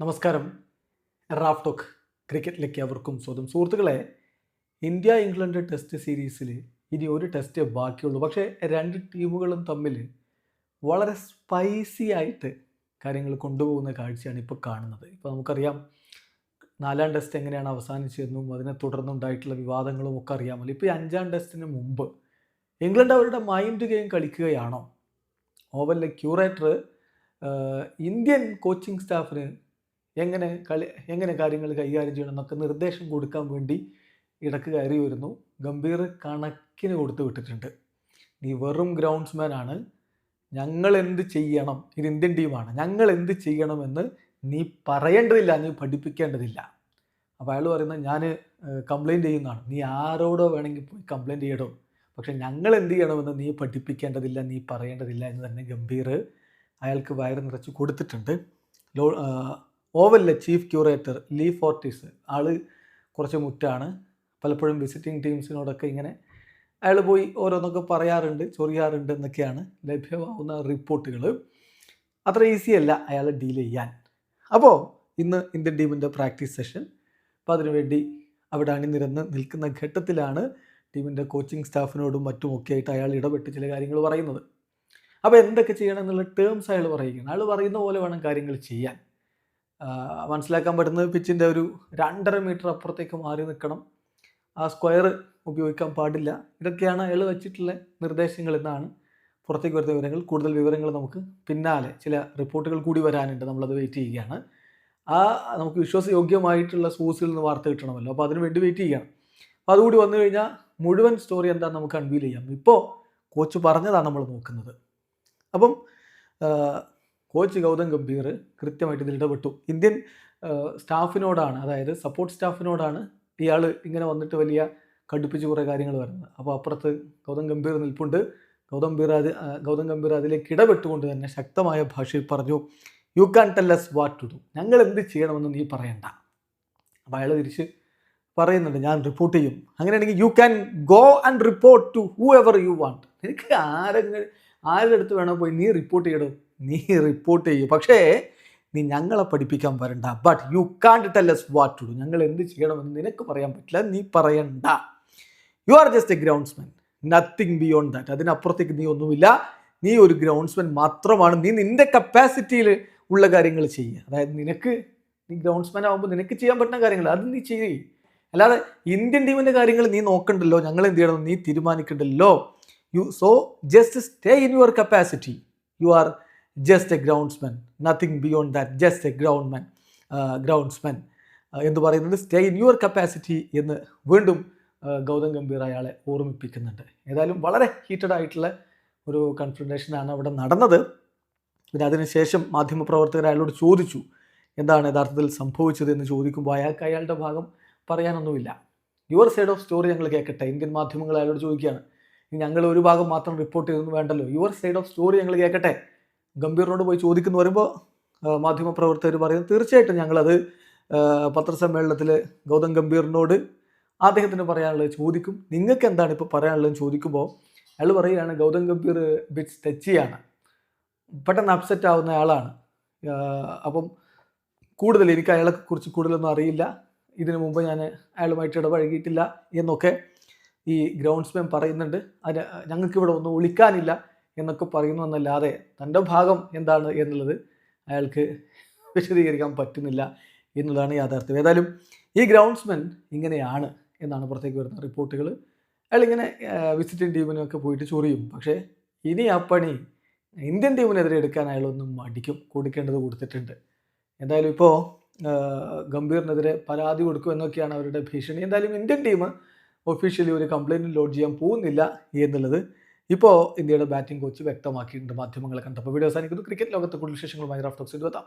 നമസ്കാരം. Raf talk ക്രിക്കറ്റിലേക്ക് അവർക്കും സ്വന്തം സുഹൃത്തുക്കളെ ഇന്ത്യ ഇംഗ്ലണ്ട് ടെസ്റ്റ് സീരീസിൽ ഇനി ഒരു ടെസ്റ്റ് ബാക്കിയുള്ളൂ. പക്ഷേ രണ്ട് ടീമുകളും തമ്മിൽ വളരെ സ്പൈസി ആയിട്ട് കാര്യങ്ങൾ കൊണ്ടുപോകുന്ന കാഴ്ചയാണ് ഇപ്പോൾ കാണുന്നത്. ഇപ്പോൾ നമുക്കറിയാം നാലാം ടെസ്റ്റ് എങ്ങനെയാണ് അവസാനിച്ചതെന്നും അതിനെ തുടർന്നുണ്ടായിട്ടുള്ള വിവാദങ്ങളും ഒക്കെ അറിയാമല്ലോ. ഇപ്പോൾ ഈ അഞ്ചാം ടെസ്റ്റിന് മുമ്പ് ഇംഗ്ലണ്ട് അവരുടെ മൈൻഡ് ഗെയിം കളിക്കുകയാണോ? ഓവലിലെ ക്യൂറേറ്റർ ഇന്ത്യൻ കോച്ചിങ് സ്റ്റാഫിന് എങ്ങനെ കളി എങ്ങനെ കാര്യങ്ങൾ കൈകാര്യം ചെയ്യണം എന്നൊക്കെ നിർദ്ദേശം കൊടുക്കാൻ വേണ്ടി ഇടയ്ക്ക് കയറി വരുന്നു. ഗംഭീർ കണക്കിന് കൊടുത്തു വിട്ടിട്ടുണ്ട്. നീ വെറും ഗ്രൗണ്ട്സ്മാൻ ആണ്. ഞങ്ങൾ എന്ത് ചെയ്യണം? ഇത് ഇന്ത്യൻ ടീമാണ് ഞങ്ങൾ എന്ത് ചെയ്യണമെന്ന് നീ പറയേണ്ടതില്ല നീ പഠിപ്പിക്കേണ്ടതില്ല. അപ്പോൾ അയാൾ പറയുന്നത് ഞാൻ കംപ്ലൈന്റ് ചെയ്യുന്നതാണ്. നീ ആരോടോ വേണമെങ്കിൽ പോയി കംപ്ലൈന്റ് ചെയ്യടോ. പക്ഷേ ഞങ്ങൾ എന്ത് ചെയ്യണമെന്ന് നീ പഠിപ്പിക്കേണ്ടതില്ല നീ പറയേണ്ടതില്ല എന്ന് തന്നെ ഗംഭീർ അയാൾക്ക് വയറ് നിറച്ച് കൊടുത്തിട്ടുണ്ട്. ലോ ഓവലിലെ ചീഫ് ക്യൂറേറ്റർ ലീ ഫോർട്ടീസ്. ആൾ കുറച്ച് മുറ്റാണ്. പലപ്പോഴും വിസിറ്റിംഗ് ടീംസിനോടൊക്കെ ഇങ്ങനെ അയാൾ പോയി ഓരോന്നൊക്കെ പറയാറുണ്ട് ചൊറിയാറുണ്ട് എന്നൊക്കെയാണ് ലഭ്യമാവുന്ന റിപ്പോർട്ടുകൾ അത്ര ഈസി അല്ല അയാളെ ഡീൽ ചെയ്യാൻ. അപ്പോൾ ഇന്ന് ഇന്ത്യൻ ടീമിന്റെ പ്രാക്ടീസ് സെഷൻ. അപ്പോൾ അതിനുവേണ്ടി അവിടെ അണിനിരന്ന് നിൽക്കുന്ന ഘട്ടത്തിലാണ് ടീമിന്റെ കോച്ചിങ് സ്റ്റാഫിനോടും മറ്റുമൊക്കെ ആയിട്ട് അയാൾ ഇടപെട്ട് ചില കാര്യങ്ങൾ പറയുന്നത്. അപ്പോൾ എന്തൊക്കെ ചെയ്യണം എന്നുള്ള ടേംസ് അയാൾ പറയുകയാണ്. അയാൾ പറയുന്ന പോലെ വേണം കാര്യങ്ങൾ ചെയ്യാൻ. മനസ്സിലാക്കാൻ പറ്റുന്നത് പിച്ചിന്റെ ഒരു രണ്ടര മീറ്റർ അപ്പുറത്തേക്ക് മാറി നിൽക്കണം. ആ സ്ക്വയർ ഉപയോഗിക്കാൻ പാടില്ല. ഇതൊക്കെയാണ് അയാൾ വച്ചിട്ടുള്ള നിർദ്ദേശങ്ങൾ എന്നാണ് പുറത്തേക്ക് വരുന്ന വിവരങ്ങൾ. കൂടുതൽ വിവരങ്ങൾ നമുക്ക് പിന്നാലെ ചില റിപ്പോർട്ടുകൾ കൂടി വരാനുണ്ട്. നമ്മളത് വെയിറ്റ് ചെയ്യുകയാണ്. ആ നമുക്ക് വിശ്വാസയോഗ്യമായിട്ടുള്ള സോഴ്സിൽ നിന്ന് വാർത്ത കിട്ടണമല്ലോ. അപ്പോൾ അതിന് വേണ്ടി വെയിറ്റ് ചെയ്യണം അപ്പോൾ അതുകൂടി വന്നു കഴിഞ്ഞാൽ മുഴുവൻ സ്റ്റോറി എന്താണെന്ന് നമുക്ക് അൺവീൽ ചെയ്യാം. ഇപ്പോൾ കോച്ച് പറഞ്ഞതാണ് നമ്മൾ നോക്കുന്നത്. അപ്പം കോച്ച് ഗൗതം ഗംഭീർ കൃത്യമായിട്ട് ഇതിൽ ഇടപെട്ടു. ഇന്ത്യൻ സ്റ്റാഫിനോടാണ് അതായത് സപ്പോർട്ട് സ്റ്റാഫിനോടാണ് ഇയാൾ ഇങ്ങനെ വന്നിട്ട് വലിയ കടുപ്പിച്ച് കുറേ കാര്യങ്ങൾ വരുന്നത് അപ്പോൾ അപ്പുറത്ത് ഗൗതം ഗംഭീർ നിൽപ്പുണ്ട്. ഗൗതം ഗംഭീർ ഗൗതം ഗംഭീർ അതിലേക്ക് ഇടപെട്ടുകൊണ്ട് തന്നെ ശക്തമായ ഭാഷയിൽ പറഞ്ഞു you can tell us what to do ഞങ്ങൾ എന്ത് ചെയ്യണമെന്ന് നീ പറയണ്ട. അപ്പോൾ അയാൾ തിരിച്ച് പറയുന്നുണ്ട് ഞാൻ റിപ്പോർട്ട് ചെയ്യും. അങ്ങനെയാണെങ്കിൽ you can go and report to whoever you want നിനക്ക് ആരെങ്കിലും ആരുടെ അടുത്ത് വേണോ പോയി നീ റിപ്പോർട്ട് ചെയ്യണം നീ റിപ്പോർട്ട് ചെയ്യൂ. പക്ഷേ നീ ഞങ്ങളെ പഠിപ്പിക്കാൻ വരണ്ട. But you can't tell us what to do ഞങ്ങൾ എന്ത് ചെയ്യണമെന്ന് നിനക്ക് പറയാൻ പറ്റില്ല. നീ പറയണ്ട. You are just a groundsman nothing beyond that അതിനപ്പുറത്തേക്ക് നീ ഒന്നുമില്ല. നീ ഒരു ഗ്രൗണ്ട്സ്മാൻ മാത്രമാണ്. നീ നിന്റെ കപ്പാസിറ്റിയിൽ ഉള്ള കാര്യങ്ങൾ ചെയ്യുക അതായത് നിനക്ക് നീ ഗ്രൗണ്ട്സ്മാൻ ആകുമ്പോൾ നിനക്ക് ചെയ്യാൻ പറ്റുന്ന കാര്യങ്ങൾ അത് നീ ചെയ്യേ. അല്ലാതെ ഇന്ത്യൻ ടീമിന്റെ കാര്യങ്ങൾ നീ നോക്കണ്ടല്ലോ. ഞങ്ങൾ എന്ത് ചെയ്യണം നീ തീരുമാനിക്കണ്ടല്ലോ. You so just stay in your capacity you are just a groundsman nothing beyond that just a groundman groundsman എന്ന് പറയുന്നത് സ്റ്റേ ഇൻ യുവർ കപ്പാസിറ്റി എന്ന് വീണ്ടും ഗൗതം ഗംഭീർ അയാളെ ഓർമ്മിപ്പിക്കുന്നുണ്ട്. ഏതായാലും വളരെ ഹീറ്റഡ് ആയിട്ടുള്ള ഒരു കൺഫ്രണ്ടേഷനാണ് അവിടെ നടന്നത്. പിന്നെ അതിനുശേഷം മാധ്യമപ്രവർത്തകർ അയാളോട് ചോദിച്ചു എന്താണ് യഥാർത്ഥത്തിൽ സംഭവിച്ചത് എന്ന് ചോദിക്കുമ്പോൾ അയാൾക്ക് അയാളുടെ ഭാഗം പറയാനൊന്നുമില്ല. യുവർ സൈഡ് ഓഫ് സ്റ്റോറി ഞങ്ങൾ കേൾക്കട്ടെ ഇന്ത്യൻ മാധ്യമങ്ങൾ അയാളോട് ചോദിക്കുകയാണ് ഞങ്ങൾ ഒരു ഭാഗം മാത്രം റിപ്പോർട്ട് ചെയ്തൊന്നും വേണ്ടല്ലോ. യുവർ സൈഡ് ഓഫ് സ്റ്റോറി ഞങ്ങൾ കേൾക്കട്ടെ. ഗംഭീറിനോട് പോയി ചോദിക്കുന്നു പറയുമ്പോൾ മാധ്യമപ്രവർത്തകർ പറയുന്നു തീർച്ചയായിട്ടും ഞങ്ങളത് പത്രസമ്മേളനത്തിൽ ഗൗതം ഗംഭീറിനോട് അദ്ദേഹത്തിന് പറയാനുള്ളത് ചോദിക്കും. നിങ്ങൾക്ക് എന്താണ് ഇപ്പോൾ പറയാനുള്ളത് ചോദിക്കുമ്പോൾ അയാൾ പറയുകയാണ് ഗൗതം ഗംഭീർ ബിറ്റ്സ് ടച്ചിയാണ് പെട്ടെന്ന് അപ്സെറ്റ് ആവുന്ന ആളാണ്. അപ്പം കൂടുതൽ എനിക്ക് അയാളെ കുറിച്ച് കൂടുതലൊന്നും അറിയില്ല. ഇതിനു മുമ്പ് ഞാൻ അയാളുമായിട്ട് ഇടപഴകിയിട്ടില്ല എന്നൊക്കെ ഈ ഗ്രൗണ്ട്സ്മാൻ പറയുന്നുണ്ട്. അതിന് ഞങ്ങൾക്കിവിടെ ഒന്നും ഒളിക്കാനില്ല എന്നൊക്കെ പറയുന്നു എന്നല്ലാതെ തന്റെ ഭാഗം എന്താണ് എന്നുള്ളത് അയാൾക്ക് വിശദീകരിക്കാൻ പറ്റുന്നില്ല എന്നുള്ളതാണ് യാഥാർത്ഥ്യം. ഏതായാലും ഈ ഗ്രൗണ്ട്സ്മെൻ ഇങ്ങനെയാണ് എന്നാണ് പുറത്തേക്ക് വരുന്ന റിപ്പോർട്ടുകൾ. അയാൾ ഇങ്ങനെ വിസിറ്റിംഗ് ടീമിനൊക്കെ പോയിട്ട് ചൊറിയും. പക്ഷേ ഇനി ആ പണി ഇന്ത്യൻ ടീമിനെതിരെ എടുക്കാൻ അയാളൊന്നും മടിക്കും. കൊടുക്കേണ്ടത് കൊടുത്തിട്ടുണ്ട്. എന്തായാലും ഇപ്പോൾ ഗംഭീറിനെതിരെ പരാതി കൊടുക്കും എന്നൊക്കെയാണ് അവരുടെ ഭീഷണി. എന്തായാലും ഇന്ത്യൻ ടീം ഒഫീഷ്യലി ഒരു കംപ്ലയിന്റ് ലോഡ് ചെയ്യാൻ പോകുന്നില്ല എന്നുള്ളത് ഇപ്പോൾ ഇന്ത്യയുടെ ബാറ്റിംഗ് കോച്ച് വ്യക്തമാക്കിയിട്ടുണ്ട് മാധ്യമങ്ങളെ കണ്ടപ്പോൾ. വീഡിയോ അവസാനിക്കുന്നു. ക്രിക്കറ്റ് ലോകത്ത് കൂടുതൽ വിശേഷങ്ങളുമായി റാഫ്റ്റോക്സ് എത്താം